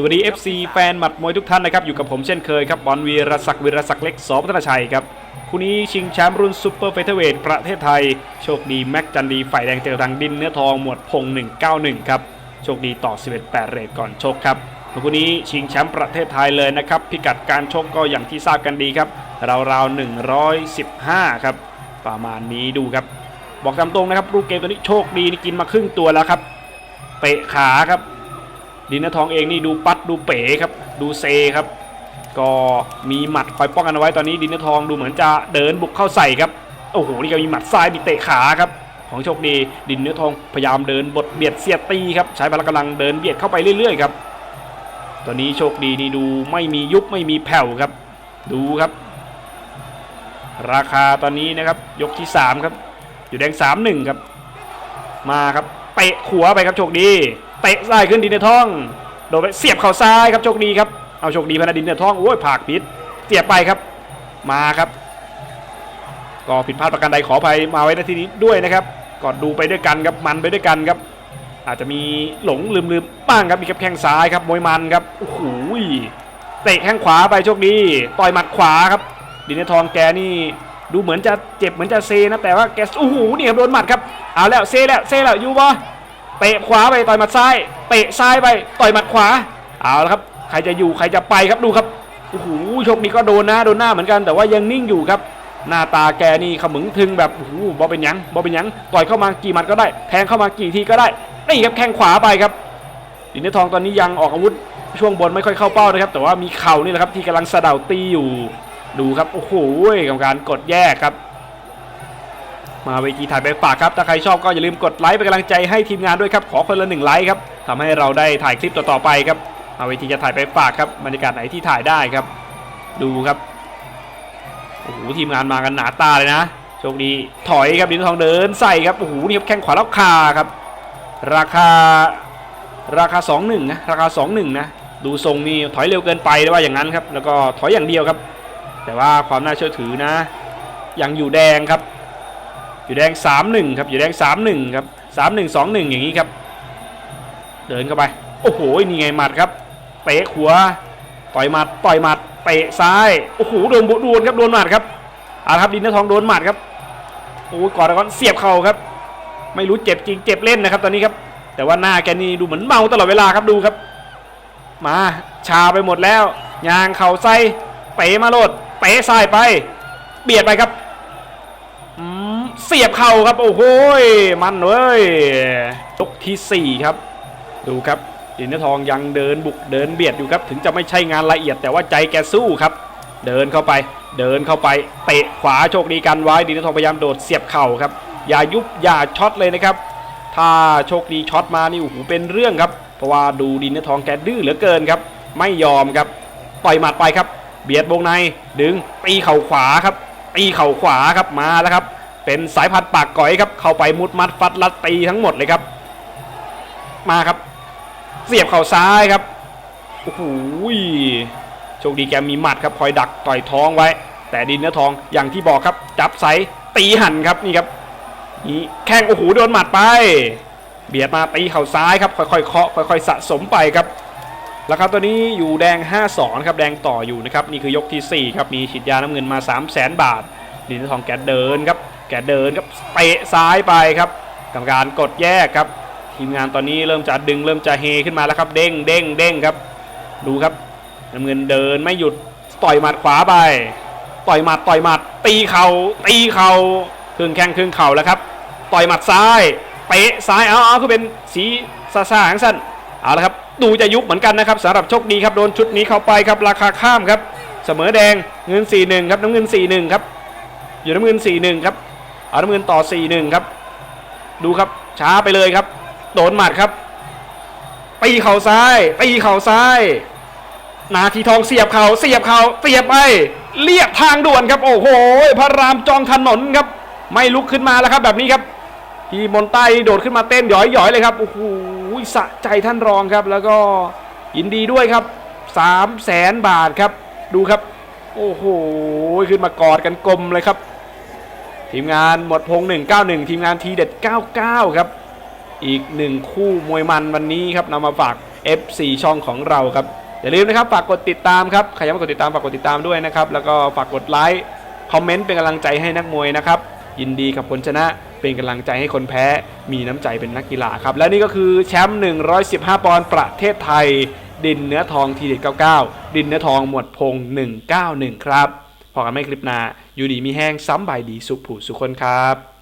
สวัสดี FC แฟนหมัดมวยทุกท่านนะครับอยู่กับผมเช่นเคยครับบอลวีรศักดิ์วีรศักดิ์เล็กสอพัฒนชัยครับคู่นี้ชิงแชมป์รุ่นซูเปอร์เฟเธอร์เวทประเทศไทย โชคดีแม็กจันดีฝ่ายแดงเจอทางดินเนื้อทองหมวดพง 191 ครับโชคดีต่อ 11 8 เรทก่อนชกครับคู่นี้ชิงแชมป์ประเทศไทยเลยนะครับพิกัดการชกก็อย่างที่ทราบกันดีครับราวๆ115 ครับประมาณนี้ดูครับ บอกตามตรงนะครับรูปเกมตัวนี้โชคดีนี่กินมาครึ่งตัวแล้วครับเตะขาครับ ดินเนทองเองนี่ดูปัดดูเป๋ครับ ดูเซครับ ก็มีหมัดคอยป้องกันเอาไว้ตอนนี้ดินเนทองดูเหมือนจะเดินบุกเข้าใส่ครับโอ้โหนี่ก็มีหมัดซ้ายมีเตะขาครับของโชคดีดินเนื้อทองพยายามเดินบทเบียดเสียดตีครับใช้พละกำลังเดินเบียดเข้าไปเรื่อยๆครับตอนนี้โชคดีนี่ดูไม่มียุบไม่มีแผ่วครับ ดูครับ ราคาตอนนี้นะครับยกที่ 3 ครับ อยู่แดง 3 1 ครับ มาครับเตะขัวไปครับโชคดี เตะซ้ายขึ้นดินเนอร์ทอง โดนไปเสียบเข่าซ้ายครับโชคดีครับ เอาโชคดีพนาดินเนอร์ทองโอ้ยผากพิษเสียบไปครับ มาครับ ก็ผิดพลาดประการใดขออภัยมาไว้ในที่นี้ด้วยนะครับก่อนดูไปด้วยกันครับมันไปด้วยกันครับ อาจจะมีหลงลืมลืมบ้างครับมีกับแข้งซ้ายครับมวยมันครับโอ้โหเตะแข้งขวาไปโชคดีต่อยหมัดขวาครับ ดินเนทองแกนี่ดูเหมือนจะเจ็บเหมือนจะเซนะแต่ว่าแกโอ้โหนี่ครับโดนหมัดครับเอาแล้วเซแล้วเซแล้วอยู่ปะ เตะขวาไปต่อยหมัดซ้าย เตะซ้ายไปต่อยหมัดขวา เอาแล้วครับ ใครจะอยู่ใครจะไปครับดูครับ โอ้โหชคดีก็โดนนะโดนหน้าเหมือนกันแต่ว่ายังนิ่งอยู่ครับ หน้าตาแกนี่ขมึงทึงแบบโอ้โหบอเป็นยังบอเป็นยังต่อยเข้ามากี่หมัดก็ได้ แทงเข้ามากี่ทีก็ได้ นี่ครับแข้งขวาไปครับดินเนอร์ทองตอนนี้ยังออกอาวุธช่วงบนไม่ค่อยเข้าเป้านะครับ แต่ว่ามีเข่านี่แหละครับที่กำลังสะเดาตีอยู่ ดูครับ โอ้โหกรรมการกดแยกครับ มาเวทีถ่ายไปฝากครับ ถ้าใครชอบก็อย่าลืมกดไลค์เป็นกำลังใจให้ทีมงานด้วยครับ ขอคนละหนึ่งไลค์ครับทำให้เราได้ถ่ายคลิปต่อๆไปครับมาเวทีจะถ่ายไปฝากครับบรรยากาศไหนที่ถ่ายได้ครับ ดูครับโอ้โหทีมงานมากันหนาตาเลยนะโชคดีถอยครับดินทองเดินใส่ครับโอ้โหนี่ครับแข้งขวาแล้วคาครับ ราคาราคา 2-1นะราคา 2-1 นะ ดูทรงนี่ถอยเร็วเกินไปว่าอย่างนั้นครับ แล้วก็ถอยอย่างเดียวครับ แต่ว่าความน่าเชื่อถือนะ ยังอยู่แดงครับ อยู่แดง 3-1 ครับอยู่แดง 3-1 ครับ 3-1 2-1 อย่างนี้ครับ เดินเข้าไป โอ้โห นี่ไงหมัดครับ เตะขวาต่อยหมัด ต่อยหมัด เตะซ้าย โอ้โห โดนบุโดนครับ โดนหมัดครับอาครับดินเนทองโดนหมัดครับ โอ้ก่อนก่อนเสียบเข่าครับ ไม่รู้เจ็บจริง เจ็บเล่นนะครับ ตอนนี้ครับ แต่ว่าหน้าแกนี่ดูเหมือนเมาตลอดเวลาครับ ดูครับ มา ชาไปหมดแล้ว ยางเข่าไส้เป๋มาโลด เป๋ซ้ายไป เบียดไปครับ เสียบเข่าครับ โอ้โหยมันเว้ยยกที่ 4 ครับ ดูครับดินเนอร์ทองยังเดินบุกเดินเบียดอยู่ครับ ถึงจะไม่ใช่งานละเอียดแต่ว่าใจแกสู้ครับ เดินเข้าไป เดินเข้าไปเตะขวาโชคดีกันไว้ดินเนอร์ทองพยายามโดดเสียบเข่าครับ อย่ายุบอย่าช็อตเลยนะครับ ถ้าโชคดีช็อตมานี่โอ้โหเป็นเรื่องครับ เพราะว่าดูดินเนอร์ทองแกดื้อเหลือเกินครับ ไม่ยอมครับต่อยหมัดไปครับ เบียดวงในดึงตีเข่าขวาครับตีเข่าขวาครับมาแล้วครับ เป็นสายพันธุ์ปากก่อยครับ เข้าไปมุดมัดฟัดลัดตีทั้งหมดเลยครับ มาครับ เสียบเข่าซ้ายครับโอ้โหโชคดีแกมีหมัดครับคอยดักต่อยท้องไว้ แต่ดินเนื้อทองอย่างที่บอกครับ จับไซตีหันครับนี่ครับนี่แข้งโอ้โหโดนหมัดไป เบียดมาตีเข่าซ้ายครับ ค่อยๆเคาะค่อยๆสะสมไปครับแล้วครับตัวนี้อยู่แดง 5-2ครับแดงต่ออยู่นะครับนี่คือยกทีสี่4 ครับมีฉีดยาน้ำเงินมา 3 0 0แสนบาทดินเนื้อทองแกเดินครับ แกเดินครับเตะซ้ายไปครับกรรมการกดแยกครับ ทีมงานตอนนี้เริ่มจะดึงเริ่มจะเฮขึ้นมาแล้วครับ เด้งเด้งเด้งครับ ดูครับน้ำเงินเดินไม่หยุดต่อยหมัดขวาไป ต่อยหมัดต่อยหมัด ตีเข่าตีเข่าครึ่งแข้งครึ่งเข่าแล้วครับ ต่อยหมัดซ้ายเตะซ้ายเอาเอาคือเป็นสีซาซาหางสั้นเอาละครับดูจะยุบเหมือนกันนะครับสำหรับโชคดีครับโดนชุดนี้เข้าไปครับราคาข้ามครับ เสมอแดงเงิน 4-1 ครับน้ำเงิน 4-1 ครับอยู่น้ำเงิน 4-1 ครับ อาน้ำเงินต่อ 4-1 ครับ ดูครับช้าไปเลยครับ โดนหมัดครับตีเข่าซ้ายตีเข่าซ้าย นาทีทองเสียบเขา่าเสียบเขา่าเสียบไปเรียบทางด่วนครับ โอ้โหพระรามจองถนนครับ ไม่ลุกขึ้นมาแล้วครับ แบบนี้ครับพี่มนใต้โดดขึ้นมาเต้นหยอยๆเลยครับโอ้โหสะใจท่านรองครับ แล้วก็ยินดีด้วยครับ3 0 0แสนบาทครับ ดูครับ โอ้โหขึ้นมากอดกันกลมเลยครับ ทีมงานหมดพง 191 ทีมงานทีเด็ด 99 ครับ อีกหนึ่งคู่มวยมันวันนี้ครับนำมาฝาก FC ช่องของเราครับ อย่าลืมนะครับ ฝากกดติดตามครับ ใครยังไม่กดติดตามฝากกดติดตามด้วยนะครับ แล้วก็ฝากกดไลค์ คอมเมนต์เป็นกำลังใจให้นักมวยนะครับ ยินดีกับคนชนะ เป็นกำลังใจให้คนแพ้ มีน้ำใจเป็นนักกีฬาครับ และนี่ก็คือแชมป์ 115 ปอนด์ประเทศไทย ดินเนื้อทองทีเด็ด 99 ดินเนื้อทองหมวดพง 191 ครับ พอกันไม่คลิปหน้าอยู่ดีมีแห้งซ้ำใบายดีสุขผู้สุขคนครับ